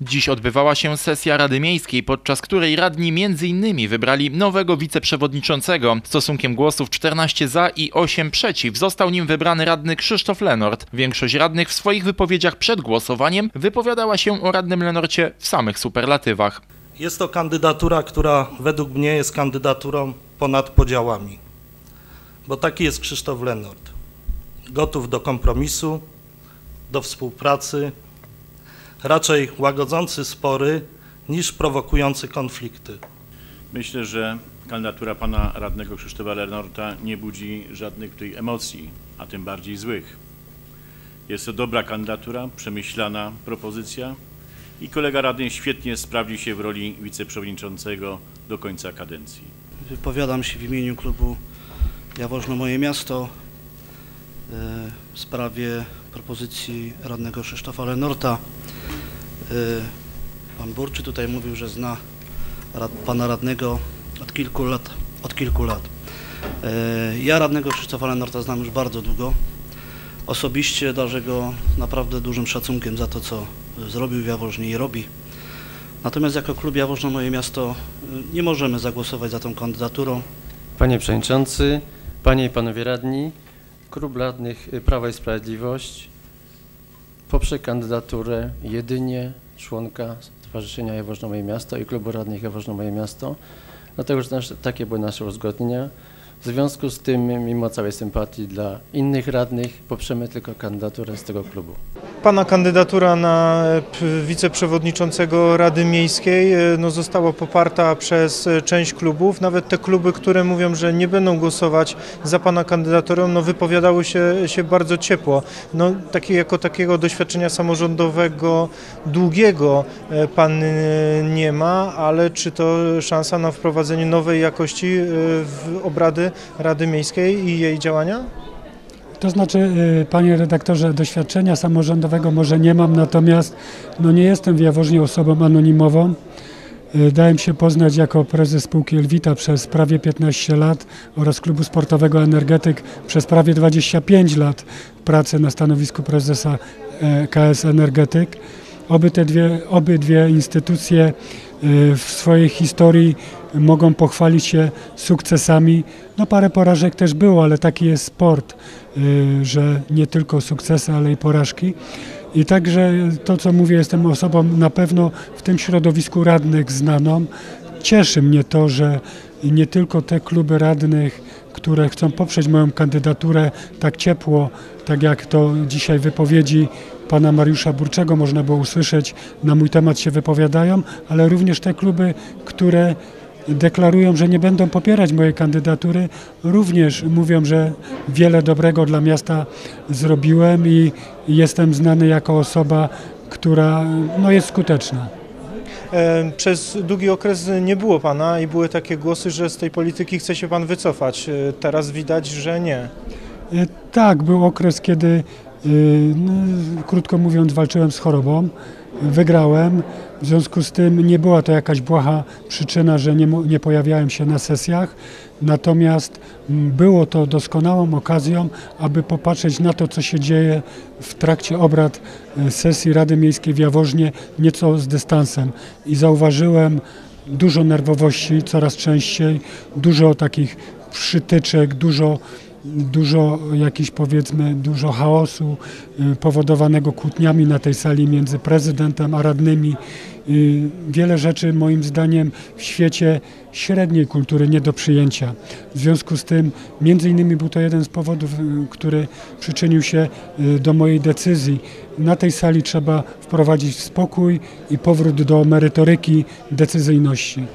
Dziś odbywała się sesja Rady Miejskiej, podczas której radni m.in. wybrali nowego wiceprzewodniczącego. Stosunkiem głosów 14 za i 8 przeciw został nim wybrany radny Krzysztof Lenort. Większość radnych w swoich wypowiedziach przed głosowaniem wypowiadała się o radnym Lenorcie w samych superlatywach. Jest to kandydatura, która według mnie jest kandydaturą ponad podziałami, bo taki jest Krzysztof Lenort. Gotów do kompromisu, do współpracy, raczej łagodzący spory niż prowokujący konflikty. Myślę, że kandydatura pana radnego Krzysztofa Lenorta nie budzi żadnych tutaj emocji, a tym bardziej złych. Jest to dobra kandydatura, przemyślana propozycja i kolega radny świetnie sprawdzi się w roli wiceprzewodniczącego do końca kadencji. Wypowiadam się w imieniu klubu Jaworzno Moje Miasto e, w sprawie propozycji radnego Krzysztofa Lenorta. E, Pan Burczy tutaj mówił, że zna rad, pana radnego od kilku lat. Od kilku lat. E, Ja radnego Krzysztofa Lenorta znam już bardzo długo. Osobiście darzę go naprawdę dużym szacunkiem za to, co zrobił w Jaworznie i robi. Natomiast jako klub Jaworzno Moje Miasto y, nie możemy zagłosować za tą kandydaturą. Panie Przewodniczący, Panie i Panowie Radni, Klub Radnych Prawa i Sprawiedliwość poprze kandydaturę jedynie członka Stowarzyszenia Jaworzno Moje Miasto i Klubu Radnych Jaworzno Moje Miasto, dlatego że nasze, takie były nasze uzgodnienia. W związku z tym, mimo całej sympatii dla innych radnych, poprzemy tylko kandydaturę z tego klubu. Pana kandydatura na e, wiceprzewodniczącego Rady Miejskiej e, no, została poparta przez e, część klubów. Nawet te kluby, które mówią, że nie będą głosować za Pana kandydaturą, no, wypowiadały się, się bardzo ciepło. No, takie, jako takiego doświadczenia samorządowego długiego Pan nie ma, ale czy to szansa na wprowadzenie nowej jakości w obrady Rady Miejskiej i jej działania? To znaczy, y, panie redaktorze, doświadczenia samorządowego może nie mam, natomiast no nie jestem w Jaworznie osobą anonimową. Y, Dałem się poznać jako prezes spółki Elwita przez prawie 15 lat oraz klubu sportowego Energetyk przez prawie 25 lat pracy na stanowisku prezesa e, KS Energetyk. Oby te dwie, obydwie instytucje y, w swojej historii mogą pochwalić się sukcesami. No parę porażek też było, ale taki jest sport, y, że nie tylko sukcesy, ale i porażki. I także to, co mówię, jestem osobą na pewno w tym środowisku radnych znaną. Cieszy mnie to, że nie tylko te kluby radnych, które chcą poprzeć moją kandydaturę tak ciepło, tak jak to dzisiaj wypowiedzi pana Mariusza Burczego można było usłyszeć, na mój temat się wypowiadają, ale również te kluby, które deklarują, że nie będą popierać mojej kandydatury, również mówią, że wiele dobrego dla miasta zrobiłem i jestem znany jako osoba, która no, jest skuteczna. E, Przez długi okres nie było pana i były takie głosy, że z tej polityki chce się pan wycofać. E, Teraz widać, że nie. E, Tak, był okres, kiedy, krótko mówiąc, walczyłem z chorobą. Wygrałem, w związku z tym nie była to jakaś błaha przyczyna, że nie, nie pojawiałem się na sesjach. Natomiast mm, było to doskonałą okazją, aby popatrzeć na to, co się dzieje w trakcie obrad e, sesji Rady Miejskiej w Jaworznie, nieco z dystansem. I zauważyłem dużo nerwowości coraz częściej, dużo takich przytyczek, dużo dużo jakiś powiedzmy, dużo chaosu y, powodowanego kłótniami na tej sali między prezydentem a radnymi. Y, Wiele rzeczy moim zdaniem w świecie średniej kultury nie do przyjęcia. W związku z tym między innymi był to jeden z powodów, y, który przyczynił się do mojej decyzji. Na tej sali trzeba wprowadzić spokój i powrót do merytoryki, decyzyjności.